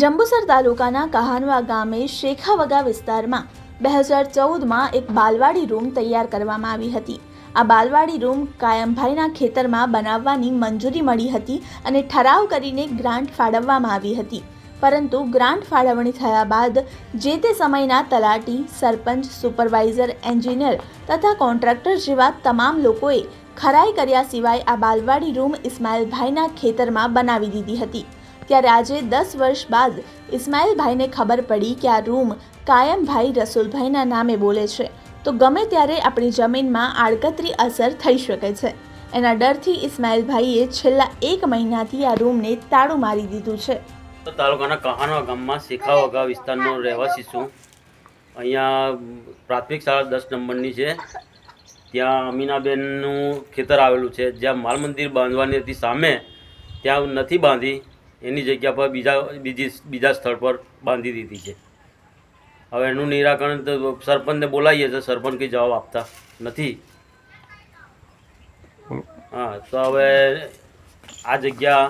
જંબુસર તાલુકાના કહાનવા ગામે શેખાવગા વિસ્તારમાં બે હજાર ચૌદમાં એક બાલવાડી રૂમ તૈયાર કરવામાં આવી હતી. આ બાલવાડી રૂમ કાયમભાઈના ખેતરમાં બનાવવાની મંજૂરી મળી હતી અને ઠરાવ કરીને ગ્રાન્ટ ફાળવવામાં આવી હતી. પરંતુ ગ્રાન્ટ ફાળવણી થયા બાદ જે તે સમયના તલાટી, સરપંચ, સુપરવાઇઝર, એન્જિનિયર તથા કોન્ટ્રાક્ટર જેવા તમામ લોકોએ ખરાઈ કર્યા સિવાય આ બાલવાડી રૂમ ઇસ્માઇલભાઈના ખેતરમાં બનાવી દીધી હતી. ત્યારે આજે દસ વર્ષ બાદ ઇસ્માઇલભાઈને ખબર પડી કે આ રૂમ કાયમભાઈ રસુલભાઈના નામે બોલે છે. તો ગમે ત્યારે આપણી જમીનમાં આડકતરી અસર થઈ શકે છે. એના ડરથી ઇસ્માઇલભાઈએ છેલ્લા એક મહિનાથી આ રૂમને તાળું મારી દીધું છે. તાલુકાના કહાના ગામમાં શેખાવગા વિસ્તારનો રહેવાસી છું. અહીંયા પ્રાથમિક શાળા દસ નંબરની છે. ત્યાં અમીનાબેનનું ખેતર આવેલું છે. જ્યાં માલ મંદિર બાંધવાની હતી સામે. ત્યાં નથી બાંધી. એની જગ્યા પર બીજા, બીજી બીજા સ્થળ પર બાંધી દીધી છે. હવે એનું નિરાકરણ તો સરપંચને બોલાવીએ તો સરપંચ કંઈ જવાબ આપતા નથી. હા, તો હવે આ જગ્યા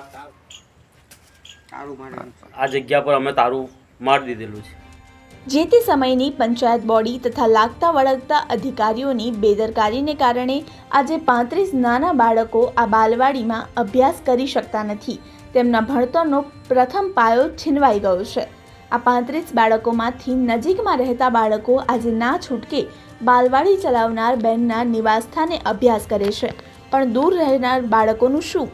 આ જગ્યા પર અમે તારું મારી દીધેલું છે. જે તે સમયની પંચાયત બોડી તથા લાગતા વળગતા અધિકારીઓની બેદરકારીને કારણે આજે પાંત્રીસ નાના બાળકો આ બાલવાડીમાં અભ્યાસ કરી શકતા નથી. તેમના ભણતરનો પ્રથમ પાયો છીનવાઈ ગયો છે. આ પાંત્રીસ બાળકોમાંથી નજીકમાં રહેતા બાળકો આજે ના છૂટકે બાલવાડી ચલાવનાર બહેનના નિવાસસ્થાને અભ્યાસ કરે છે. પણ દૂર રહેનાર બાળકોનું શું?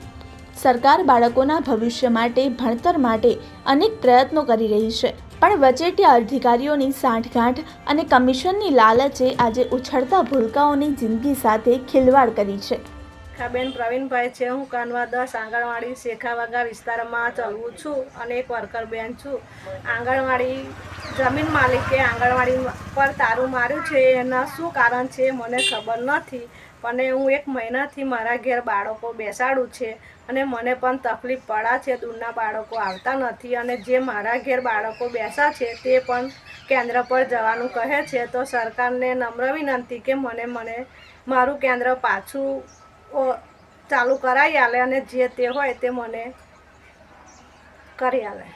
સરકાર બાળકોના ભવિષ્ય માટે, ભણતર માટે અનેક પ્રયત્નો કરી રહી છે. પણ વચેટિયા અધિકારીઓની સાંઠગાંઠ અને કમિશનની લાલચે આજે ઉછળતા ભૂલકાઓની જિંદગી સાથે ખિલવાડ કરી છે. બેન પ્રવીણભાઈ છે, હું કાનવા દસ, આંગણવાડી શેખાવાગા વિસ્તારમાં ચલવું છું અને એક વર્કર બેન છું. આંગણવાડી જમીન માલિકે આંગણવાડી પર તારું માર્યું છે, એના શું કારણ છે મને ખબર નથી, પણ હું એક મહિનાથી મારા ઘેર બાળકો બેસાડું છે અને મને પણ તકલીફ પડા છે, દૂરના બાળકો આવતા નથી અને જે મારા ઘેર બાળકો બેસા છે તે પણ કેન્દ્ર પર જવાનું કહે છે, તો સરકારને નમ્ર વિનંતી કે મને મને મારું કેન્દ્ર પાછું ચાલુ કરાવી આલે અને જે તે હોય તે મને કરી આલે.